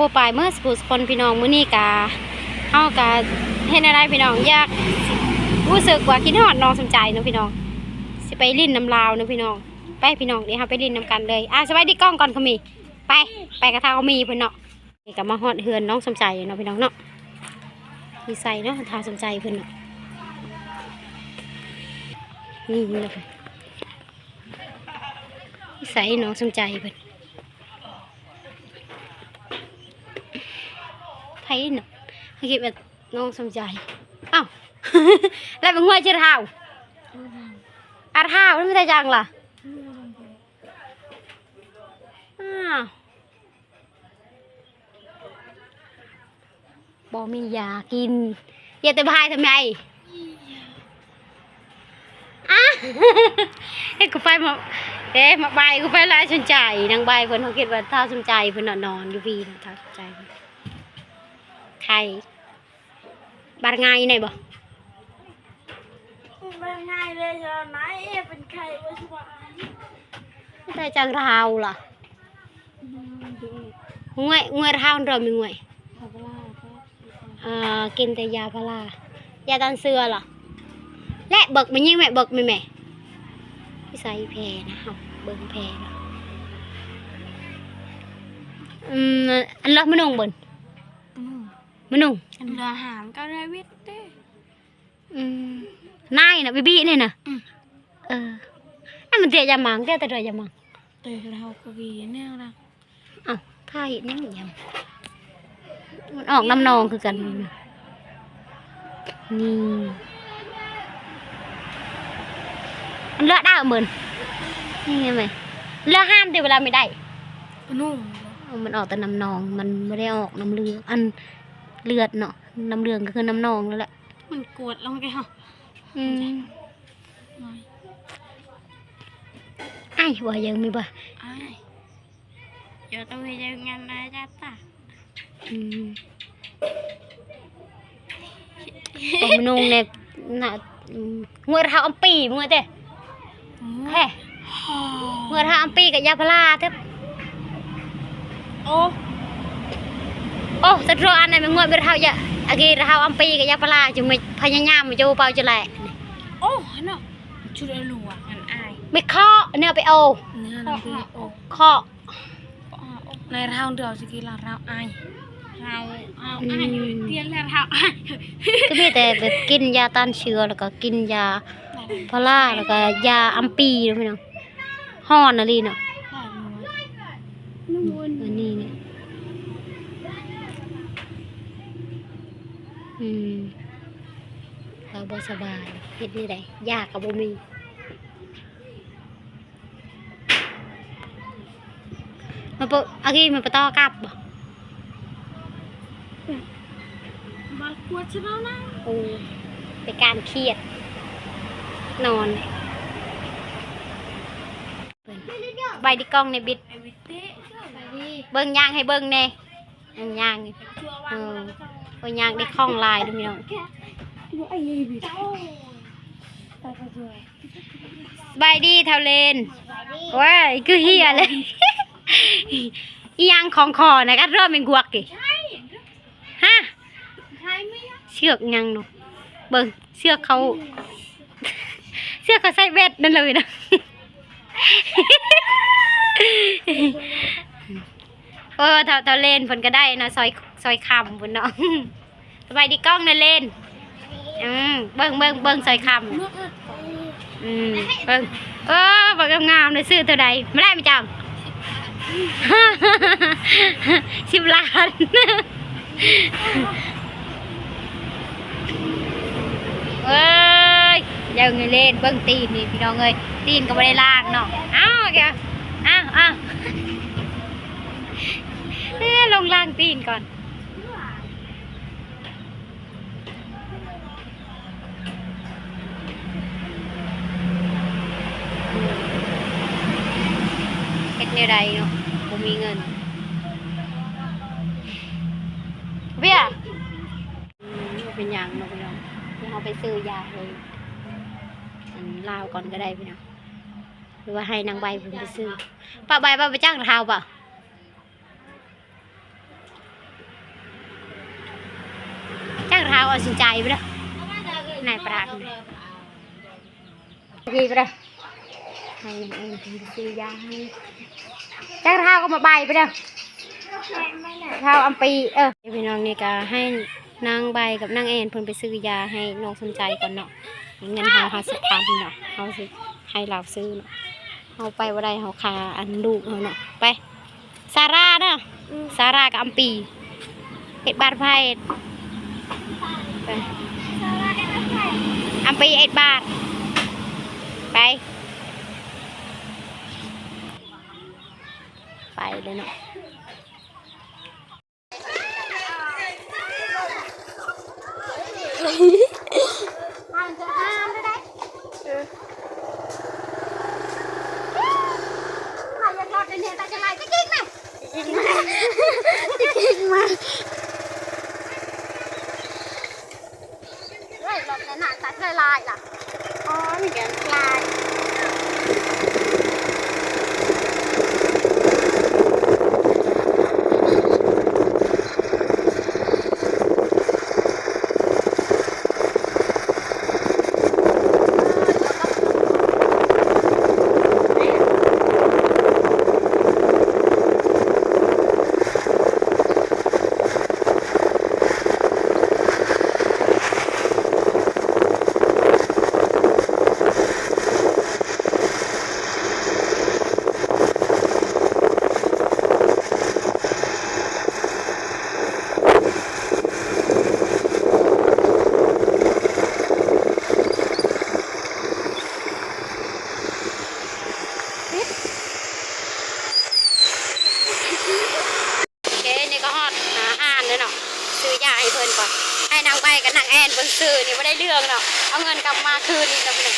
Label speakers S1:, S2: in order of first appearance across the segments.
S1: โปรปลายเมื่อสกูสคนพี่น้องมื้อนี้กาเฮากาเฮ็ดอะไรพี่น้องอยากรู้สึกว่าคิดฮอดน้องสมใจเนาะพี่น้องสิไปลิ้นน้ำลาวเนาะพี่น้อง ไปพี่น้องเดี๋ยวเฮาไปลิ้นน้ำกันเลยอะสวัสดีกล้องก่อนเขามีไปไปกระทาเขามีเพิ่นเนาะนี่ก็มาฮอดเฮือนน้องสมใจเนาะพี่น้องเนาะมีใส่เนาะทาสมใจเพิ่นเนาะนี่เลยนิสัยน้องสมใจเพิ่น ไทยเนาะเขาคิดแบบน้องสมใจอ้าวแล้วเป็นหัวเชื่อเท้าอาเท้าแล้วไม่ได้จังล่ะอ้าวบอมียากินอย่าแต่พายทำไมอะเฮ้ยกูไปมาเอ๊ะมาใบกูไปแล้วสนใจนางใบเพิ่นเขาคิดว่าถ้าสนใจเพิ่นน่ะนอนอยู่พี่นะถ้าสนใจเพิ่น ไทย บาดงายอยู่ไหนบ่
S2: มันง่ายเลยจะไหนเป็นใครวะสบาย
S1: ไม่ได้จังราวล่ะงวยงวยราวเรามีงวย
S2: ขอบลาก็
S1: อ่ากินแต่ยาพารายาตันเสือเหรอและเบิกมันยิ่งแม่เบิกไหม่แม่พี่ใส่แพรนะครับเบิ่งแพรเนาะอืมอันละมันนุ่งเบิ่น
S2: อื ม
S1: มันนุ่ง
S2: อันเรือหามก็ได้วิทย์เด้
S1: อืมนายน่ะบีบีนี่น่ะ
S2: อืม
S1: เอออันมันเตียยามังเตียแต่เตียยามัง
S2: เตยเรากวีแนวละ
S1: อ้าวถ้าเห็นยังยังมันออกน้ำนองคือกันนี่นะนี่มันเลือดได้เหมือนนี่ไงไหมเลือดห้ามแต่เวลาไม่ได้
S2: นุ่ม
S1: เอามันออกแต่น้ำนองมันไม่ได้ออกน้ำเลือดอัน เลือดเนาะน้ำเลืองก็คือน้ำนองนั่นแหละ
S2: มันกวดลงไปเหรอ
S1: อืม
S2: น้อย
S1: ไอ้ว่ายังไม่บ่
S2: อ้ายเดี๋ยวต้องไปเจองานนะจ๊ะตา
S1: อืมผมนงเนี่ยน่ะอืมงวดเท้าอัมปีมึงเต้แฮ่งวดเท้าอัมปีกับยาพาราเต้
S2: โอ้
S1: โอ้สัตว์อันไหนมันงวดเท้ายาอากีเท้าอัมปีกับยาพาราจึงไม่พยายามมาจูเปล่าจะแหละ
S2: โอ้เนาะชุดไอ้หลวงอันอาย
S1: ไม่เคาะเนี่ยไปเอา
S2: เนื้อเราดีโอ้
S1: เคาะ
S2: ในเราเดียวสกีเราเราอายเราเอาอายอยู่เตียนแล้วเราอาย
S1: ก็มีแต่แบบกินยาต้านเชื้อแล้วก็กินยาพาราแล้วก็ยาอัมปีนะพี่น้องห่อนอะไรเนาะ
S2: นุ่มวน
S1: อันนี้เนี่ยอืมเรา บ่สบายเฮ็ดนี่ได้ยากกับบ่มีมาปะอากี้มันไปต่อกลับบ่
S2: มากวดฉันแล้วนะ
S1: โอ้เป็นการเครียด นอนใบดิกล้องในบิด
S2: ไอวิเต้ไปดิ
S1: เบิ่งยางให้เบิ่งแน่อันยางนี่
S2: ชัวร์วางแล้วก็
S1: เบิ่งยางได้คล้องลายดูพี่น้อง
S2: ดูไอ้นี่บิด
S1: สบายดีเทาเลนว้ายคือเฮียเลยอียังของคอนะก็ริ่มเป็นกวกกิฮะเชือกยังเนาะเบิ่งเชือกเขา เชือกเขาใส่เบ็ดนั่นเลยนะเออเท่าเท่าเลนเพิ่นก็ได้นะซอยซอยคำเพิ่นเนาะสบายดีกล้องนะเลน อืมเบิ่งเบิ่งเบิ่งซอยคำ
S2: เมื่อ
S1: อืมเบิ่งเออเบิ่งงามๆเลยซื้อเท่าใดไม่ได้ไหมจังสิบล้านเอ้ยอยังไงเล่นเบิ่งตีนนี่พี่น้องเอ้ยตีนก็ไม่ได้ลางเนาะอ้าวแกอ้าวอ้าวเอ้ยลงล้างตีนก่อน นวใดเนาะผมมีเงินเบี้ยเป็นอย่างเนาะพี่น้องเดี๋ยวเราไปซื้อยาเลยอันลาวก่อนก็ได้พี่น้องหรือว่าให้นางใบผมไปซื้อป้าใบป้าไปจ้างเท้าป่ะจ้างเท้าเอาสินใจไปเด้นายปราดนี่ไปเด้ ให้นางเอ็นถึงไปซื้อยาให้จ้างเท้าก็มาใบไปแล้วเท้าอัมปีเออพี่น้องนี่ก็ให้นางใบกับนางเอ็นเพิ่นไปซื้อยาให้น้องสนใจก่อนเนาะเงินเฮาห้าสิบพันเนาะเฮาสิให้เราซื้อเนาะเฮาไปว่าได้เฮาคาอันลูกเฮาเนาะไปซาร่าเนาะซาร่ากับอัมปีเฮ็ดบาทไพ่ไปอัมปีเอ็ดบาทไป ไปเลยเนาะห้ามจะห้ามได้ใครอยากรอดในเนี่ยตาจะไล่จะกิ๊กไหมจะกิ๊กมาเฮ้ยรถในหนังตาจะลายล่ะ อ๋อมีแกนลาย โอเคนี่ ก็ฮอดหาอ่านเลยเนาะซื้อยาให้เพิ่นก่อนให้นางไปกับนางแอนเพิ่นซื้อนี่ไม่ได้เรื่องเนาะเอาเงินกลับมาคืนนี่แล้วเพิ่น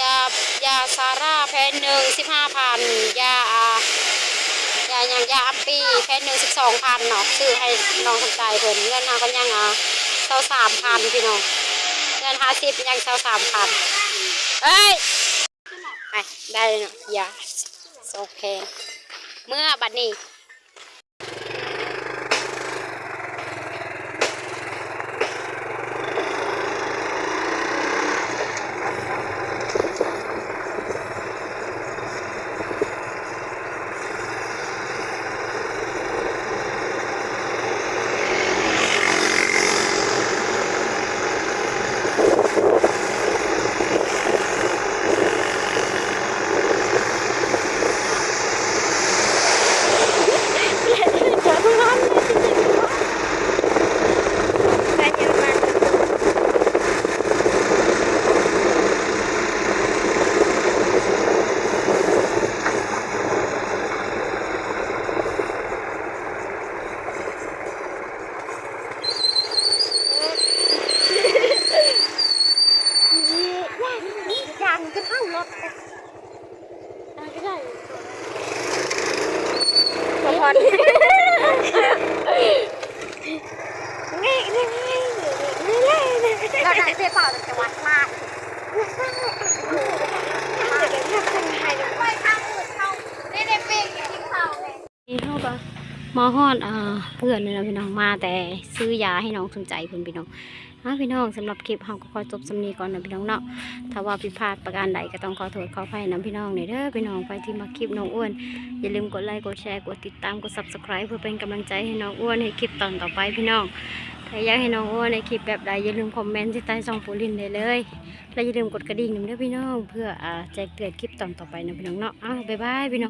S1: ยายาซาร่าแพนหนึ่งสิบห้าพันยาอ่ายาอย่างยาอัปปีแพนหนึ่งสิบสองพันเนาะซื้อให้น้องสนใจเพิ่นเงินนาก็ยังอะเท่าสามพันพี่น้องเงินห้าสิบยังเท่าสามพันเอ้ยไปได้เนาะยาโอเคเมื่อบัดนี้ ยังจะเข้ารถก็ได้สะพอนนี่นี่นี่เราได้ เสียเปล่าแต่วัดมากนี่เข้าปะมอฮอดอ่าเพื่อนเลยนะพี่น้องมาแต่ซื้อยาให้น้องสนใจเพื่อนพี่น้องอ่าพี่น้องสำหรับคลิปเราก็ขอจบสำนีก่อนนะพี่น้องเนาะถ้าว่าผิดพลาดประการใดก็ต้องขอโทษขออภัยนะพี่น้องในเด้อพี่น้องไปที่มาคลิปน้องอ้วน อย่าลืมกดไลค์กดแชร์กดติดตามกด subscribe เพื่อเป็นกำลังใจให้น้องอ้วนให้คลิปตอนต่อไปพี่น้อง ถ้าอยากให้น้องอ้วนในคลิปแบบใดอย่าลืมคอมเมนต์ที่ใต้ซองปูลินได้เลย และอย่าลืมกดกระดิ่งหนึ่งด้วยพี่น้อง เพื่ออ่าแจ้งเตือนคลิปตอนต่อไปนะพี่น้องเนาะอ้าวบ๊ายบายพี่น้อง